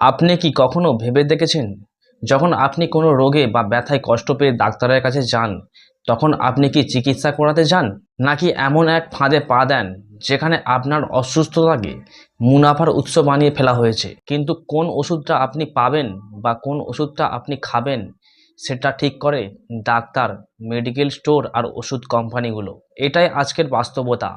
আপনি কি কখনো ভেবে দেখেছেন? যখন আপনি কোনো রোগে বা ব্যথায় কষ্ট পেয়ে ডাক্তারের কাছে যান, তখন আপনি কি চিকিৎসা করাতে যান? নাকি এমন এক ফাঁদে পা দেন, যেখানে আপনার অসুস্থতাকে মুনাফার উৎস বানিয়ে ফেলা হয়েছে? কিন্তু কোন ওষুধটা আপনি পাবেন বা কোন ওষুধটা আপনি খাবেন, সেটা ঠিক করে ডাক্তার, মেডিকেল স্টোর আর ওষুধ কোম্পানিগুলো। এটাই আজকের বাস্তবতা।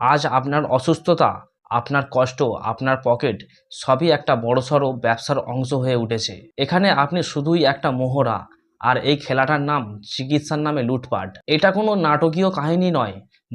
আজ আপনার অসুস্থতা আপনার কষ্ট, আপনার পকেট সবই একটা বড়সড় ব্যবসার অংশ হয়ে উঠেছে। এখানে আপনি শুধুই একটা মোহরা, আর এই খেলাটার নাম চিকিৎসার নামে লুটপাট। এটা কোনো নাটকীয় কাহিনী নয়,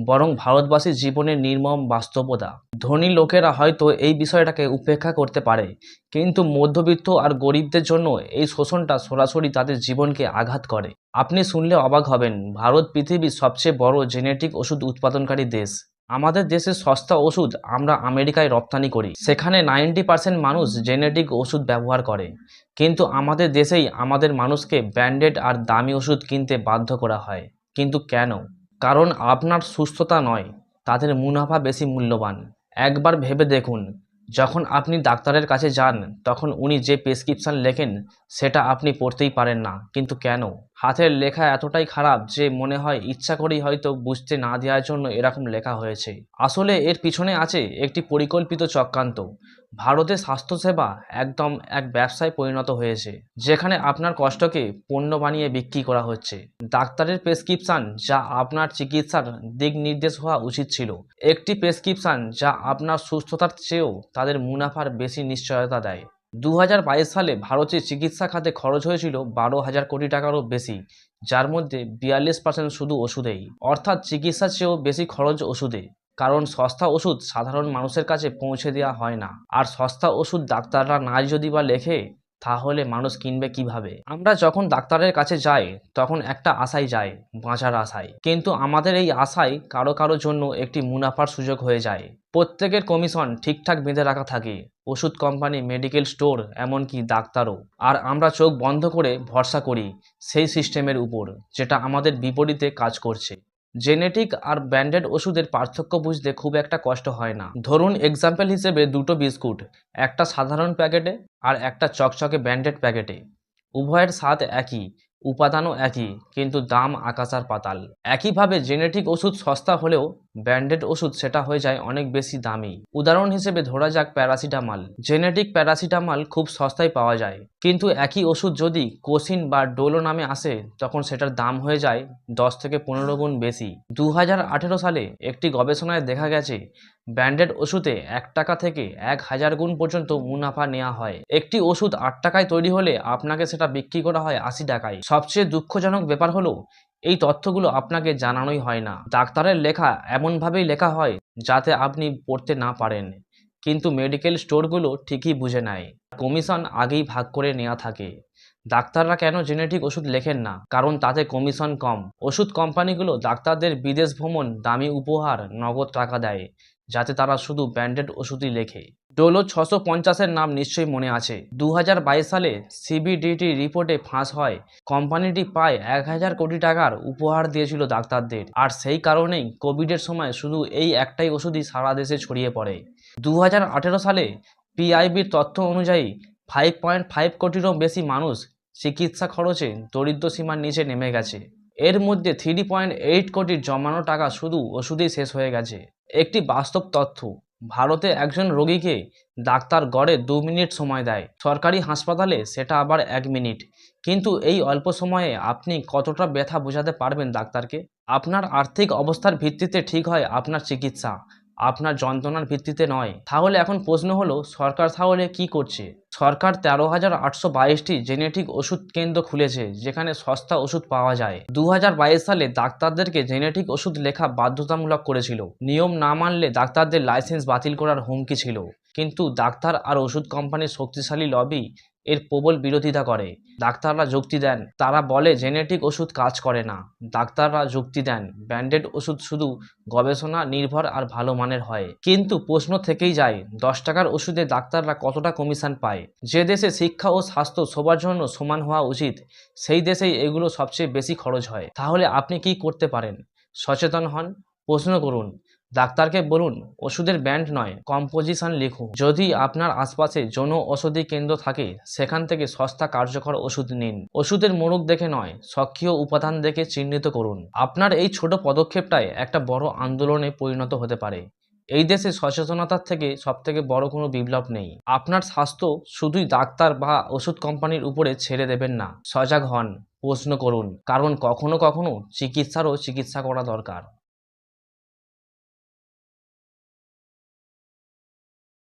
বরং ভারতবাসীর জীবনের নির্মম বাস্তবতা। ধনী লোকেরা হয়তো এই বিষয়টাকে উপেক্ষা করতে পারে, কিন্তু মধ্যবিত্ত আর গরিবদের জন্য এই শোষণটা সরাসরি তাদের জীবনকে আঘাত করে। আপনি শুনলে অবাক হবেন, ভারত পৃথিবীর সবচেয়ে বড় জেনেটিক ওষুধ উৎপাদনকারী দেশ। আমাদের দেশে সস্তা ওষুধ আমরা আমেরিকায় রপ্তানি করি। সেখানে নাইনটি পার্সেন্ট মানুষ জেনেটিক ওষুধ ব্যবহার করে। কিন্তু আমাদের দেশেই আমাদের মানুষকে ব্র্যান্ডেড আর দামি ওষুধ কিনতে বাধ্য করা হয়। কিন্তু কেন? কারণ আপনার সুস্থতা নয়, তাদের মুনাফা বেশি মূল্যবান। একবার ভেবে দেখুন, যখন আপনি ডাক্তারের কাছে যান, তখন উনি যে প্রেসক্রিপশন লেখেন, সেটা আপনি পড়তেই পারেন না। কিন্তু কেন? হাতের লেখা এতটাই খারাপ যে মনে হয় ইচ্ছা করেই হয়তো বুঝতে না দেওয়ার জন্য এরকম লেখা হয়েছে। আসলে এর পিছনে আছে একটি পরিকল্পিত চক্রান্ত। ভারতের স্বাস্থ্যসেবা একদম এক ব্যবসায় পরিণত হয়েছে, যেখানে আপনার কষ্টকে পণ্য বানিয়ে বিক্রি করা হচ্ছে। ডাক্তারের প্রেসক্রিপশন যা আপনার চিকিৎসার দিক নির্দেশ হওয়া উচিত ছিল। একটি প্রেসক্রিপশন যা আপনার সুস্থতার চেয়েও তাদের মুনাফার বেশি নিশ্চয়তা দেয়। দু হাজার বাইশ সালে ভারতের চিকিৎসা খাতে খরচ হয়েছিল বারো হাজার কোটি টাকারও বেশি, যার মধ্যে বিয়াল্লিশ পার্সেন্ট শুধু ওষুধেই। অর্থাৎ চিকিৎসার চেয়েও বেশি খরচ ওষুধে। কারণ সস্তা ওষুধ সাধারণ মানুষের কাছে পৌঁছে দেওয়া হয় না। আর সস্তা ওষুধ ডাক্তাররা নাই যদি বা লেখে তাহলে মানুষ কিনবে কীভাবে? আমরা যখন ডাক্তারের কাছে যাই, তখন একটা আশায় যাই বাঁচার আশায় কিন্তু আমাদের এই আশায় কারও কারও জন্য একটি মুনাফার সুযোগ হয়ে যায়। প্রত্যেকের কমিশন ঠিকঠাক বেঁধে রাখা থাকে, ওষুধ কোম্পানি মেডিকেল স্টোর এমনকি ডাক্তারও। আর আমরা চোখ বন্ধ করে ভরসা করি সেই সিস্টেমের উপর, যেটা আমাদের বিপরীতে কাজ করছে। জেনেটিক আর ব্র্যান্ডেড ওষুধের পার্থক্য বুঝতে খুব একটা কষ্ট হয় না। ধরুন এক্সাম্পল হিসেবে দুটো বিস্কুট, একটা সাধারণ প্যাকেটে আর একটা চকচকে ব্র্যান্ডেড প্যাকেটে। উভয়ের স্বাদ একই, উপাদানও একই, কিন্তু দাম আকাশ আর পাতাল। একইভাবে জেনেটিক ওষুধ সস্তা হলেও ব্র্যান্ডেড ওষুধ সেটা হয়ে যায় অনেক বেশি দামি। উদাহরণ হিসেবে ধরা যাক প্যারাসিটামল। জেনেটিক প্যারাসিটামল খুব সস্তায় পাওয়া যায়। কিন্তু একই ওষুধ যদি কোসিন বা ডোলো নামে আসে, তখন সেটার দাম হয়ে যায় দশ থেকে পনেরো গুণ বেশি। দু হাজার আঠেরো সালে একটি গবেষণায় দেখা গেছে, ব্র্যান্ডেড ওষুধে এক টাকা থেকে এক হাজার গুণ পর্যন্ত মুনাফা নেওয়া হয়। একটি ওষুধ আট টাকায় তৈরি হলে আপনাকে সেটা বিক্রি করা হয় আশি টাকায়। সবচেয়ে দুঃখজনক ব্যাপার হলো এই তথ্যগুলো আপনাকে জানানোই হয় না। ডাক্তারের লেখা এমনভাবেই লেখা হয় যাতে আপনি পড়তে না পারেন। কিন্তু মেডিকেল স্টোরগুলো ঠিকই বুঝে নেয়। কমিশন আগেই ভাগ করে নেওয়া থাকে। ডাক্তাররা কেন জেনেটিক ওষুধ লেখেন না? কারণ তাতে কমিশন কম। ওষুধ কোম্পানিগুলো ডাক্তারদের বিদেশ ভ্রমণ, দামি উপহার, নগদ টাকা দেয়, যাতে তারা শুধু ব্র্যান্ডেড ওষুধই লেখে। ডোলো ছশো পঞ্চাশের নাম নিশ্চয়ই মনে আছে। দু হাজার বাইশ সালে সিবিডিটি রিপোর্টে ফাঁস হয়। কোম্পানিটি প্রায় এক হাজার কোটি টাকার উপহার দিয়েছিল ডাক্তারদের। আর সেই কারণেই কোভিডের সময় শুধু এই একটাই ওষুধই সারা দেশে ছড়িয়ে পড়ে। দু হাজার আঠেরো সালে পিআইবির তথ্য অনুযায়ী ফাইভ পয়েন্ট ফাইভ কোটিরও বেশি মানুষ চিকিৎসা খরচে দরিদ্র সীমার নিচে নেমে গেছে। এর মধ্যে থ্রি পয়েন্ট এইট কোটির জমানো টাকা শুধু ওষুধেই শেষ হয়ে গেছে। একটি বাস্তব তথ্য ভারতে একজন রোগীকে ডাক্তার গড়ে দু মিনিট সময় দেয়। সরকারি হাসপাতালে সেটা আবার এক মিনিট। কিন্তু এই অল্প সময়ে আপনি কতটা ব্যথা বোঝাতে পারবেন ডাক্তারকে? আপনার আর্থিক অবস্থার ভিত্তিতে ঠিক হয় আপনার চিকিৎসা। আপনার যন্ত্রণার ভিত্তিতে নয়। তাহলে এখন প্রশ্ন হলো, সরকার তাহলে কি করছে? সরকার তেরো হাজার আটশো বাইশটি জেনেটিক ওষুধ কেন্দ্র খুলেছে, যেখানে সস্তা ওষুধ পাওয়া যায়। দু হাজার বাইশ সালে ডাক্তারদেরকে জেনেটিক ওষুধ লেখা বাধ্যতামূলক করেছিল। নিয়ম না মানলে ডাক্তারদের লাইসেন্স বাতিল করার হুমকি ছিল। কিন্তু ডাক্তার আর ওষুধ কোম্পানির শক্তিশালী লবি এর প্রবল বিরোধিতা করে। ডাক্তাররা যুক্তি দেন, তারা বলে জেনেটিক ওষুধ কাজ করে না। ডাক্তাররা যুক্তি দেন ব্র্যান্ডেড ওষুধ শুধু গবেষণা নির্ভর আর ভালো মানের হয়। কিন্তু প্রশ্ন থেকেই যায়, দশ টাকার ওষুধে ডাক্তাররা কতটা কমিশন পায়? যে দেশে শিক্ষা ও স্বাস্থ্য সবার জন্য সমান হওয়া উচিত, সেই দেশেই এগুলো সবচেয়ে বেশি খরচ হয়। তাহলে আপনি কি করতে পারেন? সচেতন হন, প্রশ্ন করুন। ডাক্তারকে বলুন, ওষুধের ব্যান্ড নয়, কম্পোজিশন লিখুন। যদি আপনার আশপাশে যৌন ওষুধি কেন্দ্র থাকে, সেখান থেকে সস্তা কার্যকর ওষুধ নিন। ওষুধের মোড়ক দেখে নয় সক্রিয় উপাদান দেখে চিহ্নিত করুন। আপনার এই ছোট পদক্ষেপটাই একটা বড় আন্দোলনে পরিণত হতে পারে। এই দেশে সচেতনতার থেকে সব থেকে বড় কোনো বিপ্লব নেই। আপনার স্বাস্থ্য শুধুই ডাক্তার বা ওষুধ কোম্পানির উপরে ছেড়ে দেবেন না। সজাগ হন, প্রশ্ন করুন, কারণ কখনো কখনো চিকিৎসারও চিকিৎসা করা দরকার।